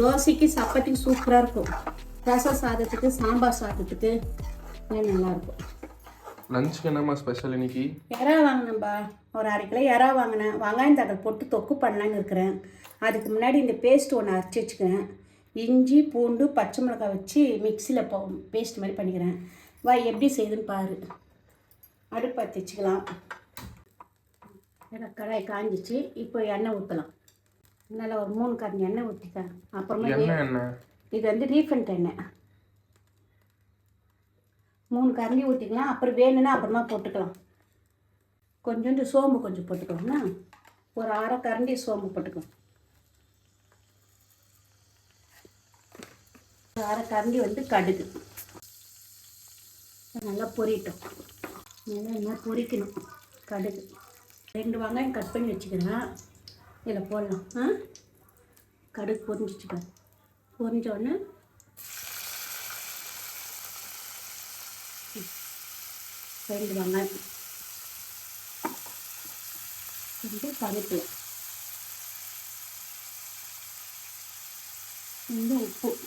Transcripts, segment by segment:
தோசைக்கு சப்பாத்திக்கு சூப்பராக இருக்கும். ரசம் சாதத்துக்கு சாம்பார் சாதத்துக்கு எல்லாம் நல்லா இருக்கும். லஞ்சுக்கு என்னம்மா ஸ்பெஷல் இன்னைக்கு? எறா வாங்கினேன்பா. ஒரு அரை கிலோ எறா வாங்கினேன். வெங்காயம் தக்காளி போட்டு தொக்கு பண்ணலான்னு இருக்கிறேன். அதுக்கு முன்னாடி இந்த பேஸ்ட் ஒன்று அரைச்சி வச்சுக்கிறேன். இஞ்சி பூண்டு பச்சை மிளகாய் வச்சு மிக்சியில் போ பேஸ்ட் மாதிரி பண்ணிக்கிறேன். வா எப்படி செய்யுதுன்னு பாரு. அடுப்பு வச்சுக்கலாம். கடாய் காஞ்சிச்சு. இப்போ எண்ணெய் ஊற்றலாம் நல்லா ஒரு மூணு கரண்டி எண்ணெய் ஊற்றிக்க அப்புறமா இது வந்து ரீஃபண்ட் எண்ணெய். மூணு கரண்டி ஊற்றிக்கலாம் அப்புறம் வேணும்னா அப்புறமா போட்டுக்கலாம். கொஞ்சோண்டு சோம்பு கொஞ்சம் போட்டுக்கலாம்னா ஒரு அரை கரண்டி சோம்பு போட்டுக்கலாம் ஒரு அரை கரண்டி வந்து கடுகு. நல்லா பொரியட்டும். நல்லா என்ன பொரிக்கணும் கடுகு. ரெண்டு வெங்காயம் கட் பண்ணி வச்சுக்கிறேன். இதில் போடலாம். ஆ? கடுகு பொரிஞ்சிச்சுக்க பொரிஞ்சோடனே ரெண்டு வெங்காயம். கொஞ்சம் கருவேப்பிலை. கொஞ்சம் உப்பு.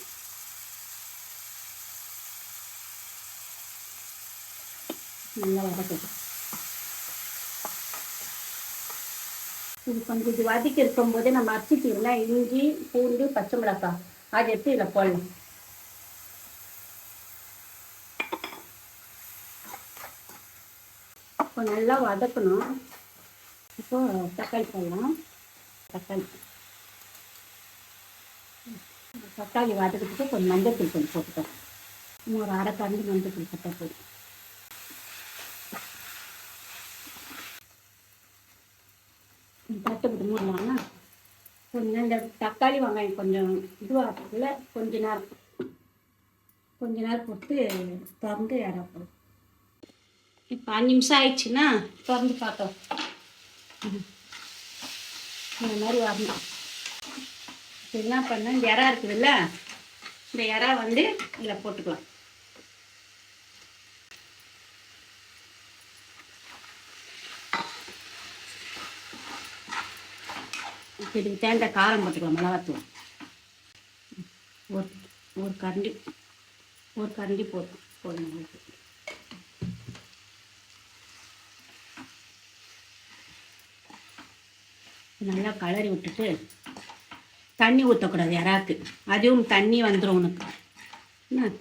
நல்லா வதக்கட்டும். இது கொஞ்சம் இது வதக்கி இருக்கும்போது நம்ம அரிசிட்டீங்கன்னா இஞ்சி பூண்டு பச்சை மிளகாய். அதை எடுத்து இதில் போடலாம். இப்போ நல்லா வதக்கணும். இப்போ தக்காளி போடலாம். தக்காளி. தக்காளி வதக்கிட்டு கொஞ்சம் மஞ்சள் தூள் கொஞ்சம் போட்டுக்கலாம் இன்னும் ஒரு அரை கரண்டி மஞ்சள் தூள் போட்டால் போதும். தட்டு கொஞ்சம் இந்த தக்காளி வெங்காயம் கொஞ்சம் இதுவாகிறதுக்குள்ள கொஞ்ச நேரம் கொஞ்ச நேரம் போட்டு திறந்து இடம் போடும் இப்போ அஞ்சு நிமிஷம் ஆயிடுச்சுன்னா திறந்து பார்த்தோம். ம். இந்த மாதிரி வரணும். இப்போ என்ன பண்ண இந்த இறா இருக்குதுல்ல இந்த இறா வந்து இதில் போட்டுக்கலாம். இதுக்கு தேங்காய் காரம் போட்டுக்கலாம் மிளகாத்தூள். ஒரு ஒரு கரண்டி ஒரு கரண்டி போதும் போதும் உங்களுக்கு. நல்லா கலரி விட்டுட்டு தண்ணி ஊற்றக்கூடாது இறாக்கு. அதுவும் தண்ணி வந்துடும் உனக்கு.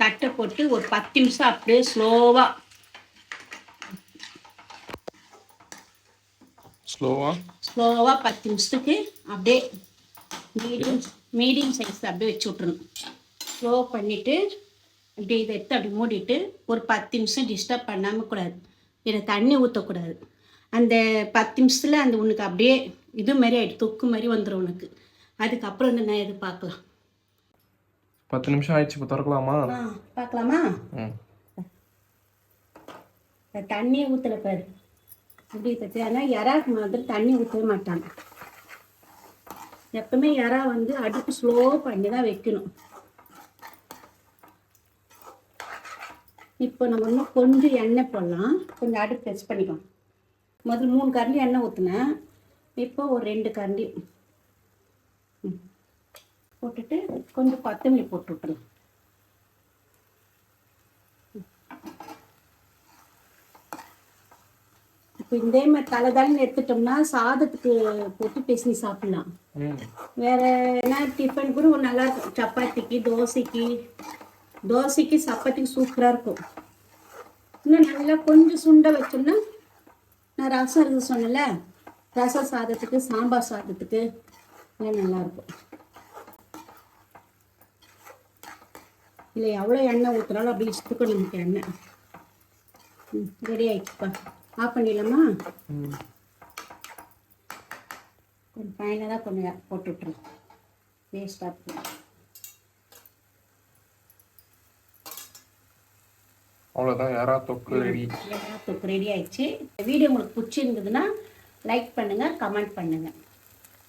தட்டை போட்டு ஒரு பத்து நிமிஷம் அப்படியே ஸ்லோவாக ஸ்லோவாக ஸ்லோவாக பத்து நிமிஷத்துக்கு அப்படியே மீடியம் மீடியம் சைஸ் அப்படியே வச்சு விட்றணும் ஸ்லோ பண்ணிவிட்டு அப்படியே இதை எடுத்து அப்படி மூடிட்டு ஒரு பத்து நிமிஷம் டிஸ்டர்ப் பண்ணாமல் கூடாது. இதில் தண்ணி ஊற்றக்கூடாது அந்த பத்து நிமிஷத்தில் அந்த உனக்கு அப்படியே இது மாதிரி ஆகிடும் தொக்கு மாதிரி வந்துடும் உனக்கு. அதுக்கப்புறம் வந்து நான் எது பார்க்கலாம். பத்து நிமிஷம் ஆயிடுச்சு இப்போ திறக்கலாமா? பார்க்கலாமா? தண்ணியை ஊற்றல பாரு. அப்படி தச்சு ஆனால் இறாக்கு மாதிரி தண்ணி ஊற்றவே மாட்டாங்க. எப்பவுமே இறா வந்து அடுப்பு ஸ்லோ பண்ணி தான் வைக்கணும். இப்போ நம்ம இன்னும் கொஞ்சம் எண்ணெய் போடலாம். கொஞ்சம் அடுப்பு டச் பண்ணிக்கலாம் முதல்ல மூணு கரண்டி எண்ணெய் ஊற்றினேன் இப்போ ஒரு ரெண்டு கரண்டி. ம். போட்டுட்டு கொஞ்சம் கொத்தமல்லி போட்டு விட்டுலாம் இப்போ இதே மாதிரி தலை தலைன்னு எடுத்துட்டோம்னா சாதத்துக்கு போட்டு பேசி சாப்பிடலாம். வேற என்ன டிஃபன் கூட நல்லா இருக்கும். சப்பாத்திக்கு தோசைக்கு. தோசைக்கு சப்பாத்திக்கு சூப்பராக இருக்கும். இன்னும் நல்லா கொஞ்சம் சுண்ட வச்சோம்னா நான் ரசம் இருக்கு சொன்னேன்ல ரசம் சாதத்துக்கு சாம்பார் சாதத்துக்கு நல்லா இருக்கும். இல்லை எவ்வளோ எண்ணெய் ஊற்றுறாலும் அப்படி இஷ்டத்துக்கு நமக்கு எண்ணெய். ம் ரெடி ஆயிடுச்சுப்பா. ஆஃப் பண்ணிடலாமா? கொஞ்சம் ஃபைனலாக கொஞ்சம் போட்டு விட்டுருங்க. வேஸ்ட்டாக இருக்கும் அவ்வளோதான் யாரா தொக்கு ரெடி எல்லாத்துக்கும் ரெடி ஆயிடுச்சு. இந்த வீடியோ உங்களுக்கு பிடிச்சிருந்ததுன்னா லைக் பண்ணுங்கள் கமெண்ட் பண்ணுங்கள்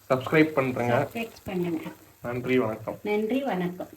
சப்ஸ்கிரைப் பண்ணுறேங்க சப்ஸ்கிரைப் பண்ணுங்கள் நன்றி வணக்கம். நன்றி வணக்கம்.